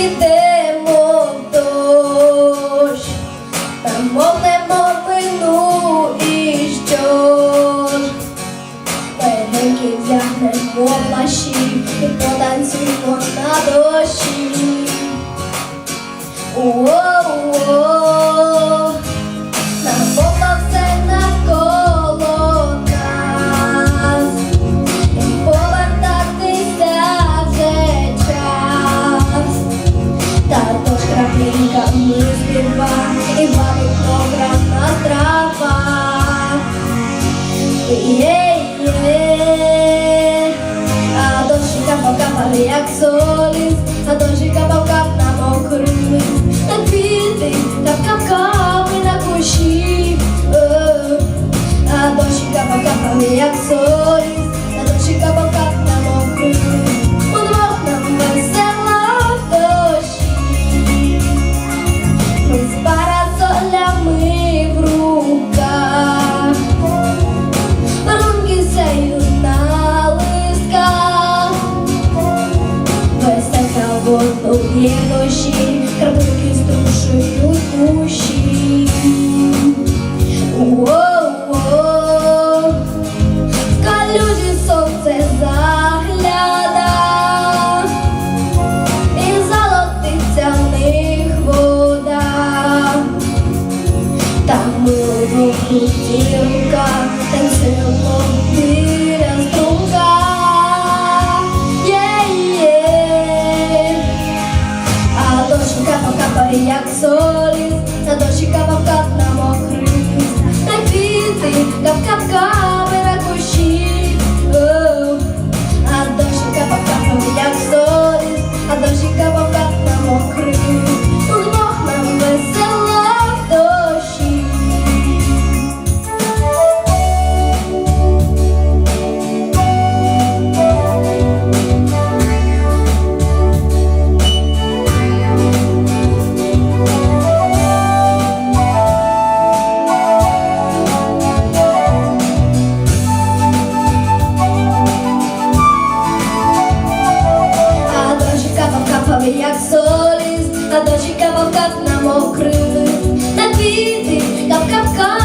підемо в дощ, там мовнемо вину і що ж, Пеленки вдягнемо плащі і потанцюємо на дощі. yeah, yeah. A dość kawa, kawa, jak reaction. лунные ночи, Тропинки струшують у кущі. the so. Та дощі капав-кап намокрили, та квіти кап-кап-кап